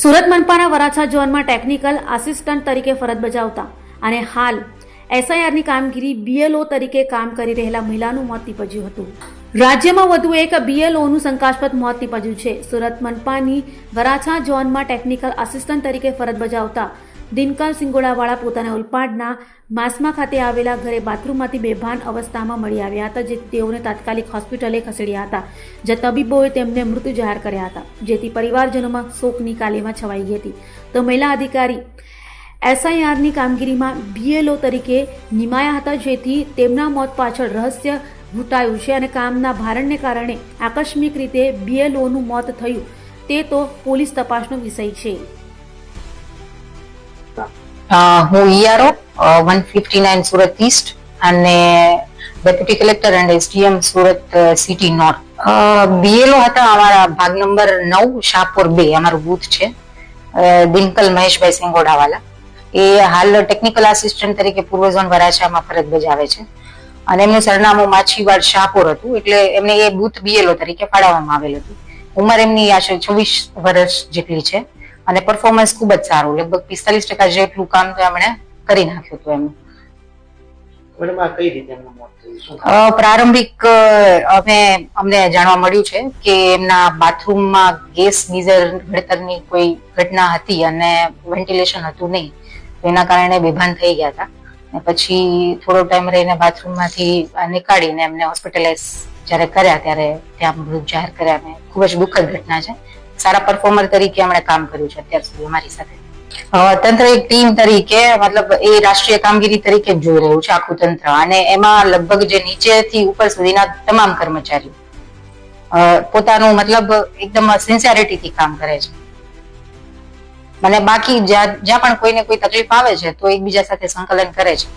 સુરત મનપાના વરાછા ઝોનમાં technical assistant તરીકે ફરજ બજાવતા અને હાલ એસઆઈઆરની કામગીરી બીએલઓ તરીકે કામ કરી રહેલા મહિલાનું મોત નીપજ્યું હતું. રાજ્યમાં વધુ એક બીએલઓનું શંકાસ્પદ મોત નીપજ્યું છે. સુરત મનપાની વરાછા ઝોનમાં ટેકનિકલ આસિસ્ટન્ટ તરીકે ફરજ બજાવતા દિનકર સિંગોડાવાળા પોતાના ઉલપાડના માસમા ખાતે આવેલા ઘરે બાથરૂમમાંથી બેભાન અવસ્થામાં મળી આવ્યા હતા, જે તેઓને તાત્કાલિક હોસ્પિટલે ખસેડ્યા હતા જે તબીબોએ તેમને મૃત્યુ જાહેર કર્યા હતા, જેથી પરિવારજનોમાં શોકની કાલીમાં છવાઈ ગઈ હતી. તો મહિલા અધિકારી એસઆઈઆરની કામગીરીમાં બીએલઓ તરીકે નિમાયા હતા, જેથી તેમના મોત પાછળ રહસ્ય ઘૂંટાયું છે અને કામના ભારણને કારણે આકસ્મિક રીતે બીએલઓનું મોત થયું, તે તો પોલીસ તપાસનો વિષય છે. હું ERO one fifty nine Surat east અને deputy collector and SDM Surat city north BLO હતા અમારા ભાગ નંબર નવ, શાહપુર બે, અમારું બૂથ છે. દિનકલ મહેશભાઈ સિંગોડાવાલા. એ હાલ ટેકનિકલ આસિસ્ટન્ટ તરીકે પૂર્વ ઝોન વરાછામાં ફરજ બજાવે છે. અને એમનું સરનામું માછીવાડ શાહપુર હતું, એટલે એમને એ બૂથ બીએલઓ તરીકે ફાળવવામાં આવેલ હતું. ઉંમર એમની આશરે છવ્વીસ વર્ષ જેટલી છે. અને પરફોર્મન્સ ખૂબ જ સારું. લગભગ પિસ્તાલીસ ટકા જેટલું કામ તો એમણે કરી નાખ્યું હતું એમનું. પ્રારંભિક અમે અમને જાણવા મળ્યું છે કે એમના બાથરૂમમાં ગેસ ગીઝર ઘડતરની કોઈ ઘટના હતી અને વેન્ટિલેશન હતું નહીં. એના કારણે બેભાન થઈ ગયા હતા. અને પછી થોડો ટાઈમ રહીને બાથરૂમમાંથી નીકાળીને એમને હોસ્પિટલાઇઝ જ્યારે કર્યા ત્યારે ત્યાં મૃત જાહેર કર્યા. અને ખૂબ જ દુઃખદ ઘટના છે. સારા પરફોર્મર તરીકે એમણે કામ કર્યું છે અત્યાર સુધી અમારી સાથે. તંત્ર એક ટીમ તરીકે, મતલબ એ રાષ્ટ્રીય કામગીરી તરીકે જોઈ રહ્યું છે આખું તંત્ર. અને એમાં લગભગ જે નીચેથી ઉપર સુધીના તમામ કર્મચારીઓ પોતાનું મતલબ એકદમ સિન્સિયરિટીથી કામ કરે છે. અને બાકી જ્યાં પણ કોઈને કોઈ તકલીફ આવે છે, તો એકબીજા સાથે સંકલન કરે છે.